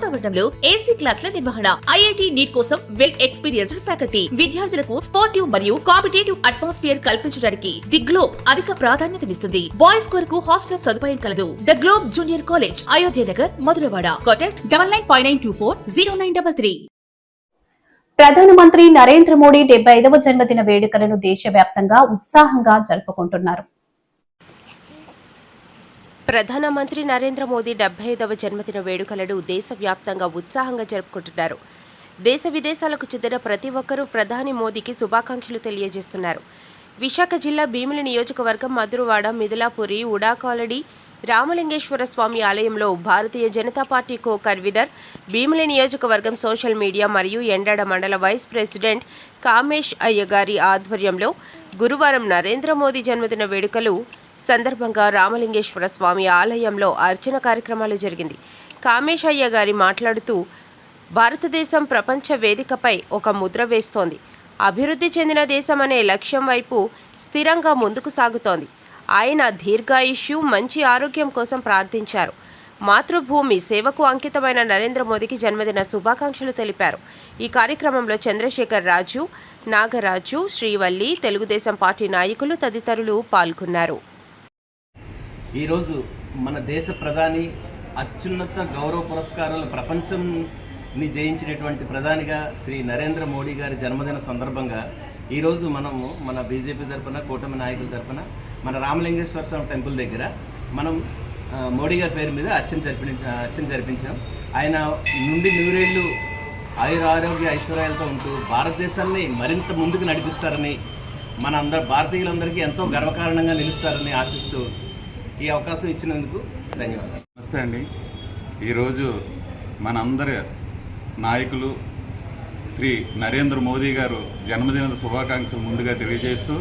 వాతావరణంలో ఏసీ క్లాసుల నిర్వహణ ఐఐటి నీట్ కోసం వెల్ ఎక్స్పీరియన్స్డ్ ఫ్యాకల్టీ విద్యార్థులకు స్పోర్టివ్ మరియు కాంపిటేటివ్ అట్మాస్ఫియర్ కల్పించడానికి ది గ్లోబ్ అధిక ప్రాధాన్యతనిస్తుంది బాయ్స్ కొరకు హాస్టల్ సదుపాయం కలదు. The Globe junior college Ayodhya Nagar Madhurawada contact double nine five nine two four zero nine double three ప్రధానమంత్రి నరేంద్ర మోడీ డెబ్బై ఐదవ జన్మదిన వేడుకలను దేశవ్యాప్తంగా ఉత్సాహంగా జరుపుకుంటున్నారు. ప్రధానమంత్రి నరేంద్ర మోదీ డెబ్బై ఐదవ జన్మదిన వేడుకలను దేశవ్యాప్తంగా ఉత్సాహంగా జరుపుకుంటున్నారు. దేశ విదేశాలకు చెందిన ప్రతి ఒక్కరూ ప్రధాని మోదీకి శుభాకాంక్షలు తెలియజేస్తున్నారు. విశాఖ జిల్లా భీమిలి నియోజకవర్గం మధురవాడ మిథిలాపురి ఉడాకాలడి రామలింగేశ్వర స్వామి ఆలయంలో Bharatiya Janata party co convener Bheemili నియోజకవర్గం సోషల్ మీడియా మరియు ఎండాడ మండల వైస్ ప్రెసిడెంట్ కామేష్ అయ్యగారి ఆధ్వర్యంలో గురువారం నరేంద్ర మోదీ జన్మదిన వేడుకలు సందర్భంగా రామలింగేశ్వర స్వామి ఆలయంలో అర్చన కార్యక్రమాలు జరిగింది. కామేశయ్య అయ్య గారి మాట్లాడుతూ భారతదేశం ప్రపంచ వేదికపై ఒక ముద్ర వేస్తోంది. అభివృద్ధి చెందిన దేశం అనే లక్ష్యం వైపు స్థిరంగా ముందుకు సాగుతోంది. ఆయన దీర్ఘాయుష్యు మంచి ఆరోగ్యం కోసం ప్రార్థించారు. మాతృభూమి సేవకు అంకితమైన నరేంద్ర మోదీకి జన్మదిన శుభాకాంక్షలు తెలిపారు. ఈ కార్యక్రమంలో చంద్రశేఖర్ రాజు నాగరాజు శ్రీవల్లి తెలుగుదేశం పార్టీ నాయకులు తదితరులు పాల్గొన్నారు. ఈరోజు మన దేశ ప్రధాని అత్యున్నత గౌరవ పురస్కారాలు ప్రపంచంని జయించినటువంటి ప్రధానిగా శ్రీ నరేంద్ర మోడీ గారి జన్మదిన సందర్భంగా ఈరోజు మనము మన బీజేపీ తరఫున కూటమి నాయకుల తరఫున మన రామలింగేశ్వర స్వామి టెంపుల్ దగ్గర మనం మోడీ గారి పేరు మీద అర్చన జరిపి అర్చన జరిపించాం. ఆయన నుండి నూరేళ్ళు ఆయుర ఆరోగ్య ఐశ్వర్యాలతో ఉంటూ భారతదేశాన్ని మరింత ముందుకు నడిపిస్తారని మన అందరు భారతీయులందరికీ ఎంతో గర్వకారణంగా నిలుస్తారని ఆశిస్తూ ఈ అవకాశం ఇచ్చినందుకు ధన్యవాదాలు. నమస్తే అండి. ఈరోజు మనందరి నాయకులు శ్రీ నరేంద్ర మోదీ గారు జన్మదిన శుభాకాంక్షలు ముందుగా తెలియజేస్తూ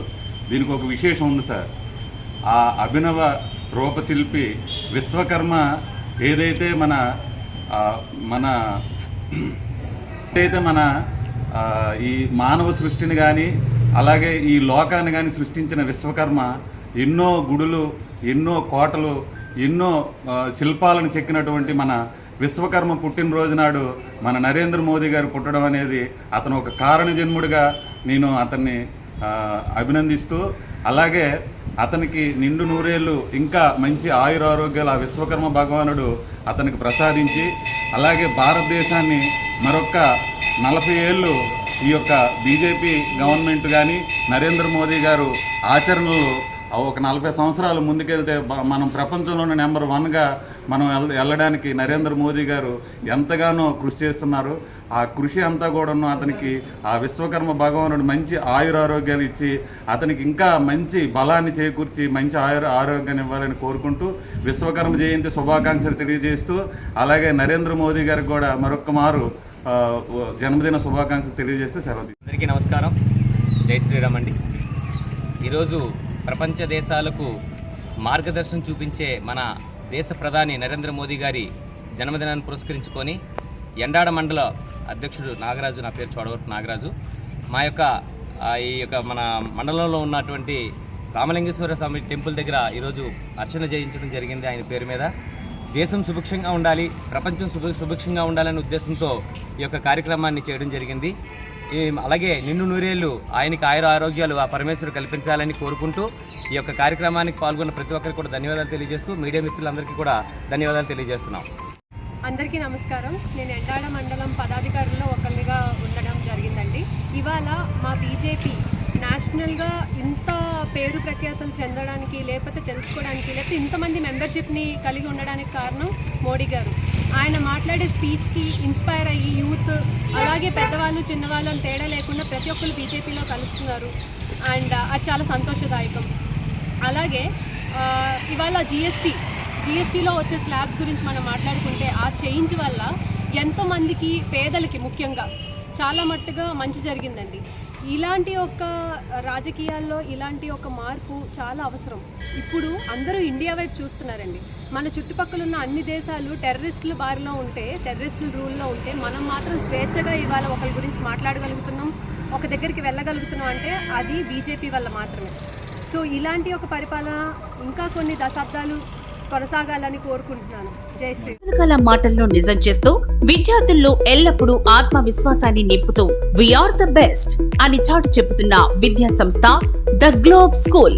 దీనికి ఒక విశేషం ఉంది సార్. ఆ అభినవ రూపశిల్పి విశ్వకర్మ ఏదైతే మన మన ఏదైతే మన ఈ మానవ సృష్టిని కానీ అలాగే ఈ లోకాన్ని కానీ సృష్టించిన విశ్వకర్మ ఎన్నో గుడులు ఎన్నో కోటలు ఎన్నో శిల్పాలను చెక్కినటువంటి మన విశ్వకర్మ పుట్టినరోజు నాడు మన నరేంద్ర మోదీ గారు పుట్టడం అనేది అతను ఒక కారణ జన్ముడిగా నేను అతన్ని అభినందిస్తూ అలాగే అతనికి నిండు నూరేళ్ళు ఇంకా మంచి ఆయురారోగ్యాలు ఆ విశ్వకర్మ భగవానుడు అతనికి ప్రసాదించి అలాగే భారతదేశాన్ని మరొక నలభై ఏళ్ళు ఈ యొక్క బీజేపీ గవర్నమెంట్ కానీ నరేంద్ర మోదీ గారు ఆచరణలు ఒక నలభై సంవత్సరాలు ముందుకెళ్తే మనం ప్రపంచంలోనే నెంబర్ వన్గా మనం వెళ్ళడానికి నరేంద్ర మోదీ గారు ఎంతగానో కృషి చేస్తున్నారు. ఆ కృషి అంతా కూడాను అతనికి ఆ విశ్వకర్మ భగవానుడు మంచి ఆయురారోగ్యాలు ఇచ్చి అతనికి ఇంకా మంచి బలాన్ని చేకూర్చి మంచి ఆయుర ఆరోగ్యాన్ని ఇవ్వాలని కోరుకుంటూ విశ్వకర్మ జయంతి శుభాకాంక్షలు తెలియజేస్తూ అలాగే నరేంద్ర మోదీ గారికి కూడా మరొక మారు జన్మదిన శుభాకాంక్షలు తెలియజేస్తూ సెలవు అందరికీ నమస్కారం. జై శ్రీరామ్ అండి. ఈరోజు ప్రపంచ దేశాలకు మార్గదర్శనం చూపించే మన దేశ ప్రధాని నరేంద్ర మోదీ గారి జన్మదినాన్ని పురస్కరించుకొని ఎండాడ మండల అధ్యక్షుడు నాగరాజు నా పేరు చోడవరపు నాగరాజు. మా యొక్క ఈ యొక్క మన మండలంలో ఉన్నటువంటి రామలింగేశ్వర స్వామి టెంపుల్ దగ్గర ఈరోజు అర్చన చేయించడం జరిగింది ఆయన పేరు మీద. దేశం సుభిక్షంగా ఉండాలి ప్రపంచం సుభి సుభిక్షంగా ఉండాలనే ఉద్దేశంతో ఈ యొక్క కార్యక్రమాన్ని చేయడం జరిగింది. అలాగే నిన్ను నూరేళ్ళు ఆయనకి ఆయుర ఆరోగ్యాలు ఆ పరమేశ్వరు కల్పించాలని కోరుకుంటూ ఈ యొక్క కార్యక్రమానికి పాల్గొన్న ప్రతి ఒక్కరికి కూడా ధన్యవాదాలు తెలియజేస్తూ మీడియా మిత్రులందరికీ కూడా ధన్యవాదాలు తెలియజేస్తున్నాం. అందరికీ నమస్కారం. నేను ఎండాడ మండలం పదాధికారుల్లో ఒకరిగా ఉండడం జరిగిందండి. ఇవాళ మా బీజేపీ నేషనల్గా ఇంత పేరు ప్రఖ్యాతులు చెందడానికి లేకపోతే తెలుసుకోవడానికి లేకపోతే ఇంతమంది మెంబర్షిప్ని కలిగి ఉండడానికి కారణం మోడీ గారు. ఆయన మాట్లాడే స్పీచ్కి ఇన్స్పైర్ అయ్యి యూత్ అలాగే పెద్దవాళ్ళు చిన్నవాళ్ళు అని తేడా లేకుండా ప్రతి ఒక్కరు బీజేపీలో కలుస్తున్నారు. అండ్ uh, అది చాలా సంతోషదాయకం. అలాగే ఇవాళ జిఎస్టీ జిఎస్టీలో వచ్చే స్లాబ్స్ గురించి మనం మాట్లాడుకుంటే ఆ చేంజ్ వల్ల ఎంతోమందికి పేదలకి ముఖ్యంగా చాలా మట్టుగా మంచి జరిగిందండి. ఇలాంటి ఒక రాజకీయాల్లో ఇలాంటి ఒక మార్పు చాలా అవసరం. ఇప్పుడు అందరూ ఇండియా వైపు చూస్తున్నారండి. మన చుట్టుపక్కల ఉన్న అన్ని దేశాలు టెర్రరిస్టుల బారిలో ఉంటే టెర్రరిస్టుల రూల్లో ఉంటే మనం మాత్రం స్వేచ్ఛగా ఇవాళ ఒకరి గురించి మాట్లాడగలుగుతున్నాం ఒక దగ్గరికి వెళ్ళగలుగుతున్నాం అంటే అది బీజేపీ వల్ల మాత్రమే. సో ఇలాంటి ఒక పరిపాలన ఇంకా కొన్ని దశాబ్దాలు కొనసాగాలని కోరుకుంటున్నాను. జై శ్రీ. రకరకాల మాటల్లో నిజం చేస్తూ విద్యార్థుల్లో ఎల్లప్పుడూ ఆత్మవిశ్వాసాన్ని నింపుతూ వీఆర్ ద బెస్ట్ అని చాటు చెబుతున్న విద్యా సంస్థ ద గ్లోబ్ స్కూల్